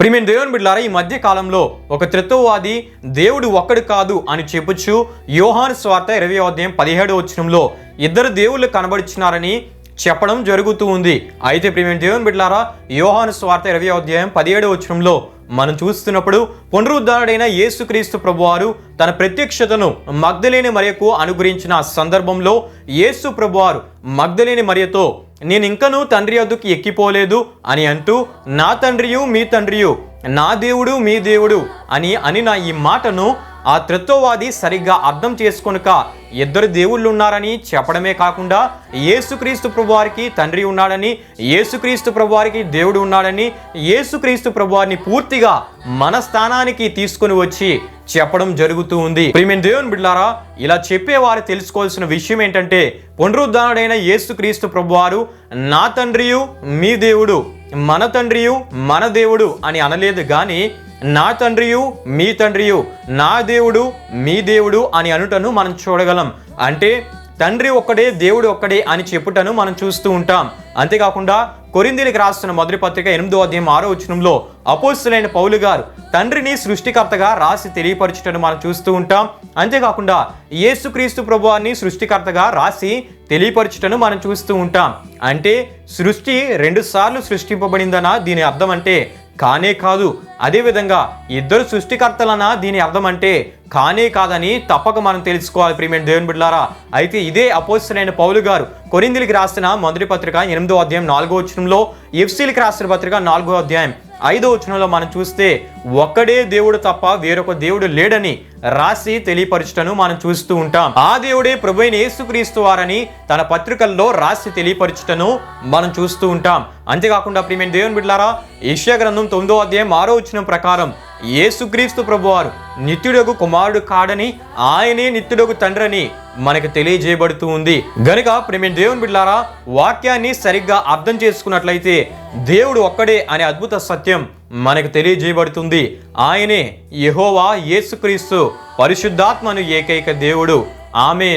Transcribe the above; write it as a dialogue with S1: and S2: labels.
S1: ప్రిమిన్ దేవుని బిడ్డారా ఈ మధ్య కాలంలో ఒక త్రిత్వవాది దేవుడు ఒక్కడు కాదు అని చెప్పుచు యోహాను స్వార్థ ఇరవై అధ్యాయం పదిహేడు వచ్చినంలో ఇద్దరు దేవుళ్ళు కనబడుచున్నారని చెప్పడం జరుగుతూ ఉంది. అయితే ప్రిమిన్ దేవుని బిడ్డారా యోహాను స్వార్థ ఇరవై అధ్యాయం పదిహేడు వచ్చినంలో మనం చూస్తున్నప్పుడు పునరుద్ధారుడైన యేసుక్రీస్తు ప్రభువారు తన ప్రత్యక్షతను మగ్ధలేని మరియకు అనుగ్రహించిన సందర్భంలో యేసు ప్రభువారు మగ్ధలేని మరియతో నేను ఇంకనూ తండ్రి వద్దకు ఎక్కిపోలేదు అని అంటూ నా తండ్రియు మీ తండ్రియు నా దేవుడు మీ దేవుడు అని అని నా ఈ మాటను ఆ త్రిత్వవాది సరిగ్గా అర్థం చేసుకొనుక ఇద్దరు దేవుళ్ళు ఉన్నారని చెప్పడమే కాకుండా యేసుక్రీస్తు ప్రభువారికి తండ్రి ఉన్నాడని యేసుక్రీస్తు ప్రభువారికి దేవుడు ఉన్నాడని యేసుక్రీస్తు ప్రభువారిని పూర్తిగా మన స్థానానికి తీసుకొని వచ్చి చెప్పడం జరుగుతూ ఉంది. ప్రియమైన దేవుని బిడ్డారా ఇలా చెప్పేవారు తెలుసుకోవాల్సిన విషయం ఏంటంటే పునరుద్ధానుడైన యేసుక్రీస్తు ప్రభువారు నా తండ్రియు మీ దేవుడు మన తండ్రియు మన దేవుడు అని అనలేదు కానీ నా తండ్రియు మీ తండ్రియు నా దేవుడు మీ దేవుడు అని అనుటను మనం చూడగలం. అంటే తండ్రి ఒక్కడే దేవుడు ఒక్కడే అని చెప్పుటను మనం చూస్తూ ఉంటాం. అంతేకాకుండా కొరిందీలకు రాస్తున్న మొదటి పత్రిక ఎనిమిదో అధ్యాయం ఆరో వచనంలో అపోస్తులైన పౌలు గారు తండ్రిని సృష్టికర్తగా రాసి తెలియపరచుటను మనం చూస్తూ ఉంటాం. అంతేకాకుండా యేసుక్రీస్తు ప్రభువాన్ని సృష్టికర్తగా రాసి తెలియపరచుటను మనం చూస్తూ ఉంటాం. అంటే సృష్టి రెండుసార్లు సార్లు దీని అర్థం అంటే కానే కాదు అదేవిధంగా ఇద్దరు సృష్టికర్తలనా దీని అర్థం అంటే కానే కాదని తప్పక మనం తెలుసుకోవాలి ప్రియమైన దేవుని బిడ్లారా అయితే ఇదే అపోజిషన్ పౌలు గారు కొరిందిలికి రాసిన మొదటి పత్రిక ఎనిమిదో అధ్యాయం నాలుగో వచ్చరంలో ఎఫ్సీలకి రాసిన పత్రిక నాలుగో అధ్యాయం. ఐదో వచనంలో మనం చూస్తే ఒక్కడే దేవుడు తప్ప వేరొక దేవుడు లేడని రాసి తెలియపరచటను మనం చూస్తూ ఉంటాం. ఆ దేవుడే ప్రభు అయిన యేసుక్రీస్తు వారని తన పత్రికల్లో రాసి తెలియపరచుటను మనం చూస్తూ ఉంటాం. అంతేకాకుండా ప్రియమైన దేవుని బిడ్డారా ఏషియా గ్రంథం తొమ్మిదో అధ్యాయం ఆరో వచనం ప్రకారం యేసుక్రీస్తు ప్రభువారు నిత్యుడకు కుమారుడు కాడని ఆయనే నిత్యుడకు తండ్రని మనకు తెలియజేయబడుతూ ఉంది. గనుక ప్రేమ దేవుని బిడ్డారా వాక్యాన్ని సరిగ్గా అర్థం చేసుకున్నట్లయితే దేవుడు ఒక్కడే అనే అద్భుత సత్యం మనకు తెలియజేయబడుతుంది. ఆయనే యహోవా యేసుక్రీస్తు పరిశుద్ధాత్మను ఏకైక దేవుడు. ఆమెన్.